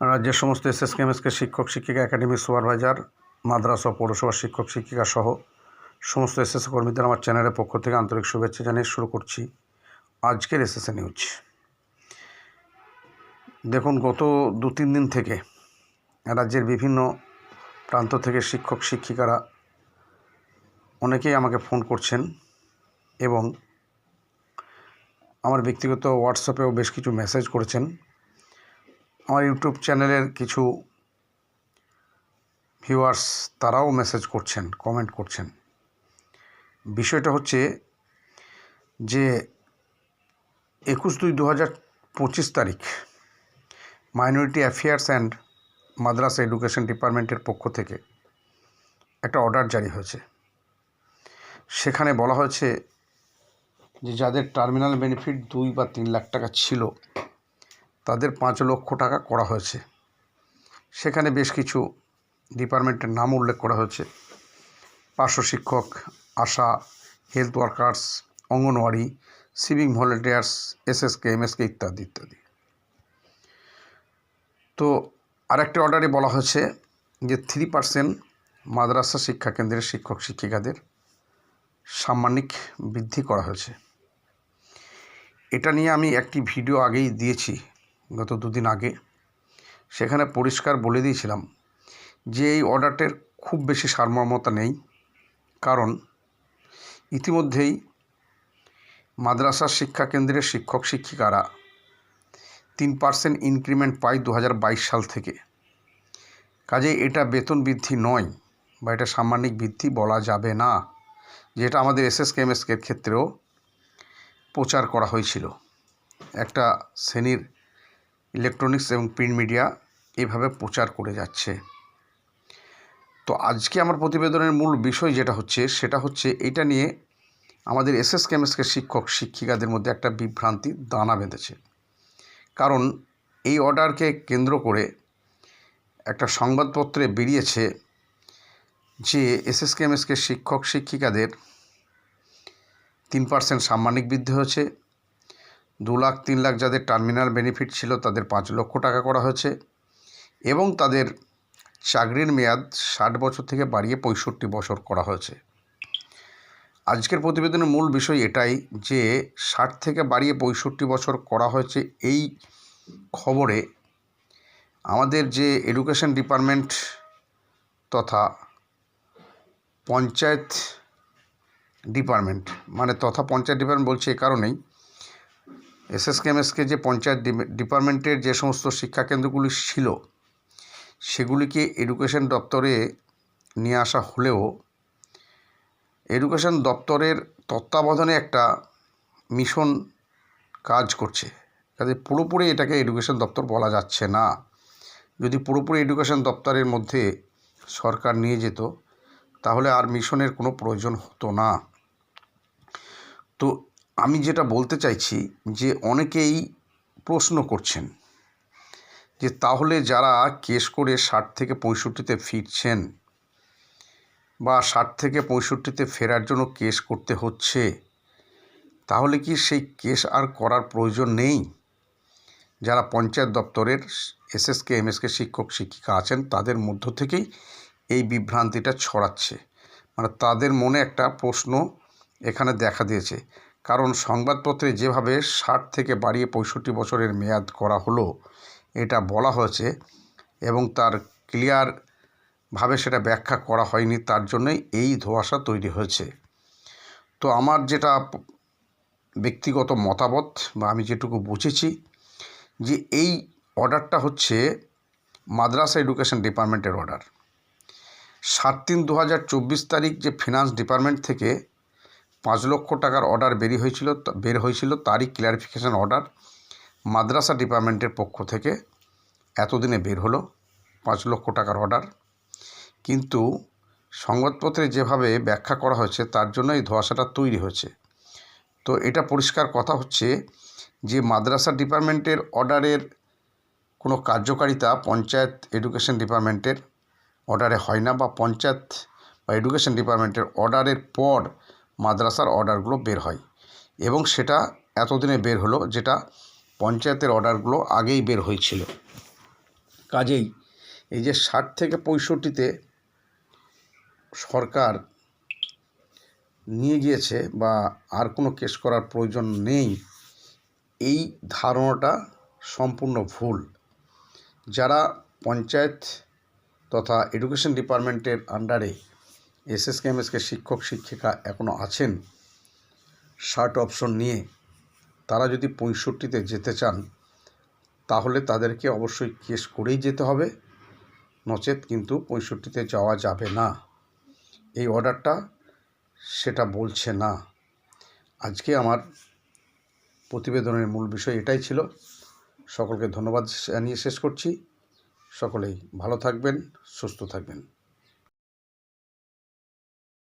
রাজ্যের সমস্ত SSK MSK শিক্ষক, শিক্ষিকা, একাডেমি, সুপারভাইজার, মাদ্রাসা পৌরসভার শিক্ষক, শিক্ষিকা সহ সমস্ত এসএস কর্মীদের আমার চ্যানেলের পক্ষ থেকে আন্তরিক শুভেচ্ছা জানিয়ে শুরু করছি আজকের এসএসএ নিউজ। দেখুন, গত দু তিন দিন থেকে রাজ্যের বিভিন্ন প্রান্ত থেকে শিক্ষক, শিক্ষিকারা অনেকেই আমাকে ফোন করছেন এবং আমার ব্যক্তিগত হোয়াটসঅ্যাপেও বেশ কিছু মেসেজ করেছেন। আমার ইউটিউব চ্যানেলের কিছু ভিউয়ার্স তারাও মেসেজ করছেন কমেন্ট করছেন। বিষয়টা হচ্ছে যে একুশ দুই দু হাজার পঁচিশ তারিখ minority affairs and Madrasah education ডিপার্টমেন্টের পক্ষ থেকে একটা অর্ডার জারি হয়েছে। সেখানে বলা হয়েছে যে যাদের টার্মিনাল বেনিফিট দুই বা তিন লাখ টাকা ছিল তাদের পাঁচ লক্ষ টাকা করা হয়েছে। সেখানে বেশ কিছু ডিপার্টমেন্টের নাম উল্লেখ করা হয়েছে। পার্শ্ব শিক্ষক, ASHA, health workers, Anganwadi civic volunteers, SSK, MSK ইত্যাদি ইত্যাদি। তো আরেকটি অর্ডারে বলা হয়েছে যে থ্রি পার্সেন্ট মাদ্রাসা শিক্ষা কেন্দ্রের শিক্ষক শিক্ষিকাদের সাম্মানিক বৃদ্ধি করা হয়েছে। এটা নিয়ে আমি একটি ভিডিও আগেই দিয়েছি। গত দুদিন আগে, সেখানে পরিষ্কার বলে দিয়েছিলাম যে এই অর্ডারটির খুব বেশি সারমর্মতা নেই। কারণ ইতিমধ্যেই মাদ্রাসা শিক্ষা কেন্দ্রের শিক্ষক শিক্ষিকারা তিন পার্সেন্ট ইনক্রিমেন্ট পায় দু হাজার বাইশ সাল থেকে। কাজে এটা বেতন বৃদ্ধি নয় বা এটা সাম্মানিক বৃদ্ধি বলা যাবে না, যেটা আমাদের এসএসকে এমএসকের ক্ষেত্রেও প্রচার করা হয়েছিল। একটা শ্রেণির ইলেকট্রনিক্স এবং প্রিন্ট মিডিয়া এভাবে প্রচার করে যাচ্ছে। তো আজকে আমার প্রতিবেদনের মূল বিষয় যেটা হচ্ছে, সেটা হচ্ছে এটা নিয়ে আমাদের এসএস কেমএসকে শিক্ষক, শিক্ষিকাদের মধ্যে একটা বিভ্রান্তি দানা বেঁধেছে। কারণ এই অর্ডারকে কেন্দ্র করে একটা সংবাদপত্রে বেরিয়েছে যে এসএস কেমএসকে শিক্ষক, শিক্ষিকাদের তিন পার্সেন্ট সাম্মানিক বৃদ্ধি হয়েছে দু লাখ, তিন লাখ যাদের টার্মিনাল বেনিফিট ছিল তাদের পাঁচ লক্ষ টাকা করা হয়েছে এবং তাদের চাকরির মেয়াদ ষাট বছর থেকে বাড়িয়ে পঁয়ষট্টি বছর করা হয়েছে। আজকের প্রতিবেদনের মূল বিষয় এটাই যে ষাট থেকে বাড়িয়ে পঁয়ষট্টি বছর করা হয়েছে এই খবরে আমাদের যে এডুকেশন ডিপার্টমেন্ট তথা পঞ্চায়েত ডিপার্টমেন্ট মানে তথা পঞ্চায়েত ডিপার্টমেন্ট বলছি এ কারণেই এসএসকেএমএসকে যে পঞ্চায়েত ডিপার্টমেন্টের যে সমস্ত শিক্ষাকেন্দ্রগুলি ছিল, সেগুলিকে এডুকেশন দপ্তরে নিয়ে আসা হলেও এডুকেশন দপ্তরের তত্ত্বাবধানে একটা মিশন কাজ করছে। কাজে পুরোপুরি এটাকে এডুকেশন দপ্তর বলা যাচ্ছে না। যদি পুরোপুরি এডুকেশন দপ্তরের মধ্যে সরকার নিয়ে যেত, তাহলে আর মিশনের কোনো প্রয়োজন হতো না। তো আমি যেটা বলতে চাইছি যে অনেকেই প্রশ্ন করছেন যে তাহলে যারা কেস করে ষাট থেকে পঁয়ষট্টিতে ফিরছেন বা ষাট থেকে পঁয়ষট্টিতে ফেরার জন্য কেস করতে হচ্ছে, তাহলে কি সেই কেস আর করার প্রয়োজন নেই? যারা পঞ্চায়েত দপ্তরের এসএসকে, এমএসকে শিক্ষক, শিক্ষিকা আছেন, তাদের মধ্য থেকেই এই বিভ্রান্তিটা ছড়াচ্ছে। মানে তাদের মনে একটা প্রশ্ন এখানে দেখা দিয়েছে। কারণ সংবাদপত্রে যেভাবে ষাট থেকে বাড়িয়ে পঁয়ষট্টি বছরের মেয়াদ করা হলো, এটা বলা হয়েছে এবং তার ক্লিয়ারভাবে সেটা ব্যাখ্যা করা হয়নি, তার জন্যই এই ধোঁয়াশা তৈরি হয়েছে। তো আমার যেটা ব্যক্তিগত মতামত বা আমি যেটুকু বুঝেছি যে এই অর্ডারটা হচ্ছে মাদ্রাসা এডুকেশন ডিপার্টমেন্টের অর্ডার। সাত তিন দু হাজার চব্বিশ তারিখ যে ফিনান্স ডিপার্টমেন্ট থেকে পাঁচ লক্ষ টাকার অর্ডার বেরিয়ে হয়েছিল বের হয়েছিল তারই ক্লিয়ারিফিকেশান অর্ডার মাদ্রাসা ডিপার্টমেন্টের পক্ষ থেকে এতদিনে বের হলো পাঁচ লক্ষ টাকার অর্ডার কিন্তু সংবাদপত্রে যেভাবে ব্যাখ্যা করা হয়েছে তার জন্য এই ধোঁয়াশাটা তৈরি হয়েছে। তো এটা পরিষ্কার কথা হচ্ছে যে মাদ্রাসা ডিপার্টমেন্টের অর্ডারের কোনো কার্যকারিতা পঞ্চায়েত এডুকেশন ডিপার্টমেন্টের অর্ডারে হয় না বা পঞ্চায়েত বা এডুকেশন ডিপার্টমেন্টের অর্ডারের পর মাদ্রাসার অর্ডারগুলো বের হয় এবং সেটা এতদিনে বের হলো যেটা পঞ্চায়েতের অর্ডারগুলো আগেই বের হয়েছিল। কাজেই এই যে ষাট থেকে পঁয়ষট্টিতে সরকার নিয়ে গিয়েছে বা আর কোনো কেস করার প্রয়োজন নেই, এই ধারণাটা সম্পূর্ণ ভুল। যারা পঞ্চায়েত তথা এডুকেশন ডিপার্টমেন্টের আন্ডারে এসএসকে এমএসকে শিক্ষক, শিক্ষিকা এখনও আছেন শার্ট অপশন নিয়ে তারা যদি পঁয়ষট্টিতে যেতে চান, তাহলে তাদেরকে অবশ্যই কেস করেই যেতে হবে। নচেত কিন্তু পঁয়ষট্টিতে যাওয়া যাবে না। এই অর্ডারটা সেটা বলছে না। আজকে আমার প্রতিবেদনের মূল বিষয় এটাই ছিল। সকলকে ধন্যবাদ জানিয়ে শেষ করছি। সকলেই ভালো থাকবেন, সুস্থ থাকবেন।